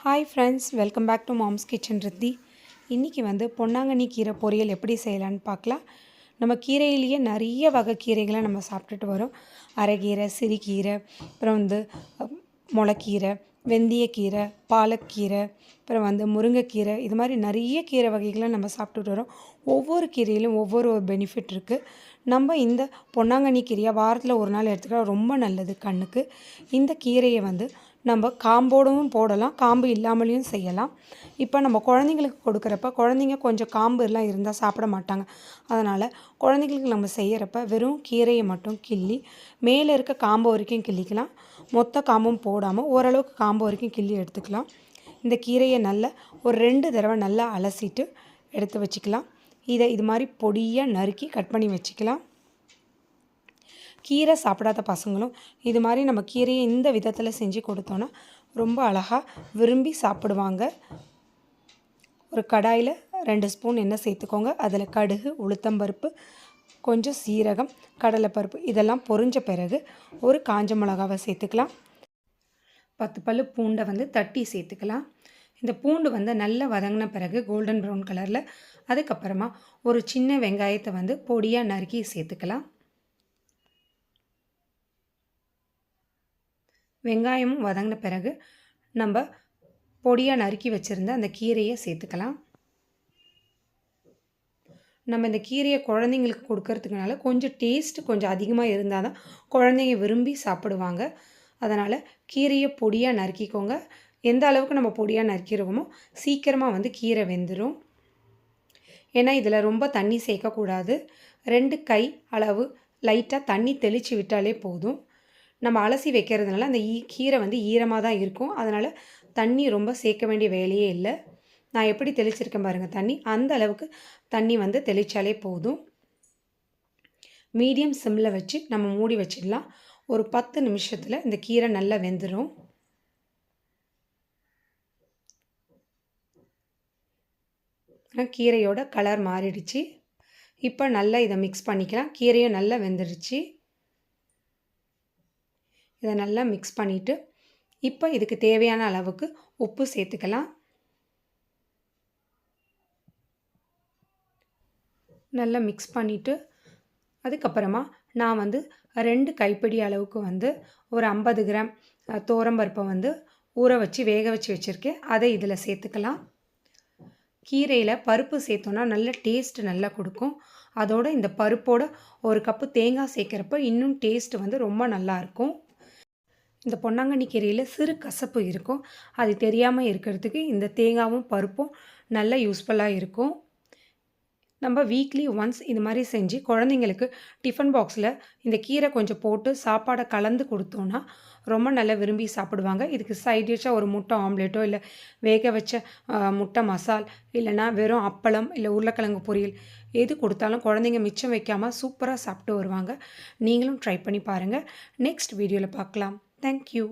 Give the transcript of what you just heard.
Hi friends welcome back to mom's kitchen Rithi இன்றைக்கி வந்து பொன்னாங்கண்ணி கீரை பொரியல் எப்படி செய்யலான்னு பார்க்கலாம். நம்ம கீரையிலேயே நிறைய வகை கீரைகளை நம்ம சாப்பிட்டுட்டு வரோம். அரைக்கீரை சிறுகீரை அப்புறம் வந்து அஹ், முளைக்கீரை வெந்தயக்கீரை பாலக்கீரை அப்புறம் வந்து முருங்கைக்கீரை இது மாதிரி நிறைய கீரை வகைகளை நம்ம சாப்பிட்டுட்டு வரோம் ஒவ்வொரு கீரையிலும் ஒவ்வொரு ஒரு பெனிஃபிட் இருக்குது நம்ம இந்த பொன்னாங்கண்ணி கீரையை வாரத்தில் ஒரு நாள் எடுத்துக்கிட்டால் ரொம்ப நல்லது கண்ணுக்கு. இந்த கீரையை வந்து நம்ம காம்போடவும் போடலாம் காம்பு இல்லாமலேயும் செய்யலாம். இப்போ நம்ம குழந்தைங்களுக்கு கொடுக்குறப்ப குழந்தைங்க கொஞ்சம் காம்பு எல்லாம் இருந்தால் சாப்பிட மாட்டாங்க. அதனால் குழந்தைங்களுக்கு நம்ம செய்கிறப்ப வெறும் கீரையை மட்டும் கிள்ளி மேலே இருக்க காம்பு வரைக்கும் கிள்ளிக்கலாம். மொத்த காம்பும் போடாமல் ஓரளவுக்கு காம்பு வரைக்கும் கிள்ளி எடுத்துக்கலாம். இந்த கீரையை நல்லா ஒரு ரெண்டு தடவை நல்லா அலசிட்டு எடுத்து வச்சுக்கலாம். இதை இது மாதிரி பொடியாக நறுக்கி கட் பண்ணி வச்சுக்கலாம். கீரை சாப்பிடாத பசங்களும் இது மாதிரி நம்ம கீரையை இந்த விதத்தில் செஞ்சு கொடுத்தோன்னா ரொம்ப அழகாக விரும்பி சாப்பிடுவாங்க. ஒரு கடாயில் ரெண்டு ஸ்பூன் எண்ணெய் சேர்த்துக்கோங்க. அதில் கடுகு உளுத்தம்பருப்பு கொஞ்சம் சீரகம் கடலைப்பருப்பு இதெல்லாம் பொரிஞ்ச பிறகு ஒரு காஞ்ச மிளகாவை சேர்த்துக்கலாம். பத்து பல்லு பூண்டை வந்து தட்டி சேர்த்துக்கலாம். இந்த பூண்டு வந்து நல்லா வதங்கின பிறகு கோல்டன் ப்ரௌன் கலரில் அதுக்கப்புறமா ஒரு சின்ன வெங்காயத்தை வந்து பொடியாக நறுக்கி சேர்த்துக்கலாம். வெங்காயமும் வதங்கின பிறகு நம்ம பொடியாக நறுக்கி வச்சுருந்த அந்த கீரையை சேர்த்துக்கலாம். நம்ம இந்த கீரையை குழந்தைங்களுக்கு கொடுக்கறதுக்குனால கொஞ்சம் டேஸ்ட் கொஞ்சம் அதிகமாக இருந்தால் தான் குழந்தைங்க விரும்பி சாப்பிடுவாங்க. அதனால் கீரையை பொடியாக நறுக்கிக்கோங்க. எந்த அளவுக்கு நம்ம பொடியாக நறுக்கிறோமோ சீக்கிரமாக வந்து கீரை வெந்துடும் ஏன்னா இதில் ரொம்ப தண்ணி சேர்க்கக்கூடாது. ரெண்டு கை அளவு லைட்டாக தண்ணி தெளித்து விட்டாலே போதும். நம்ம அலசி வைக்கிறதுனால அந்த ஈ கீரை வந்து ஈரமாக தான் இருக்கும். அதனால் தண்ணி ரொம்ப சேர்க்க வேண்டிய வேலையே இல்லை. நான் எப்படி தெளிச்சிருக்கேன் பாருங்கள் தண்ணி. அந்த அளவுக்கு தண்ணி வந்து தெளித்தாலே போதும். மீடியம் சிம்மில் வச்சு நம்ம மூடி வச்சிடலாம். ஒரு பத்து நிமிஷத்தில் இந்த கீரை நல்லா வெந்துடும் கீரையோட கலர் மாறிடுச்சு. இப்போ நல்லா இதை மிக்ஸ் பண்ணிக்கலாம். கீரையும் நல்லா வெந்துடுச்சு இதை நல்லா மிக்ஸ் பண்ணிவிட்டு இப்போ இதுக்கு தேவையான அளவுக்கு உப்பு சேர்த்துக்கலாம். நல்லா மிக்ஸ் பண்ணிவிட்டு அதுக்கப்புறமா நான் வந்து ரெண்டு கைப்பிடி அளவுக்கு வந்து ஒரு ஐம்பது கிராம் தோரம்பருப்பை வந்து ஊற வச்சு வேக வச்சு வச்சுருக்கேன். அதை இதில் சேர்த்துக்கலாம். கீரையில் பருப்பு சேர்த்தோன்னா நல்ல டேஸ்ட் நல்லா கொடுக்கும். அதோட இந்த பருப்போட ஒரு கப்பு தேங்காய் சேர்க்குறப்ப இன்னும் டேஸ்ட் வந்து ரொம்ப நல்லாயிருக்கும் இந்த பொன்னாங்கண்ணி கீரையில் சிறு கசப்பு இருக்கும். அது தெரியாமல் இருக்கிறதுக்கு இந்த தேங்காவும் பருப்பும் நல்லா யூஸ்ஃபுல்லாக இருக்கும். நம்ம வீக்லி ஒன்ஸ் இது மாதிரி செஞ்சு குழந்தைங்களுக்கு டிஃபன் பாக்ஸில் இந்த கீரை கொஞ்சம் போட்டு சாப்பாடை கலந்து கொடுத்தோன்னா ரொம்ப நல்லா விரும்பி சாப்பிடுவாங்க. இதுக்கு சைட் டிஷ்ஷாக ஒரு முட்டை ஆம்லேட்டோ இல்லை வேக வச்ச முட்டை மசால் இல்லைன்னா வெறும் அப்பளம் இல்லை உருளைக்கிழங்கு பொரியல் எது கொடுத்தாலும் குழந்தைங்க மிச்சம் வைக்காமல் சூப்பராக சாப்பிட்டு வருவாங்க. நீங்களும் ட்ரை பண்ணி பாருங்கள் நெக்ஸ்ட் வீடியோவில் பார்க்கலாம். தேங்க்யூ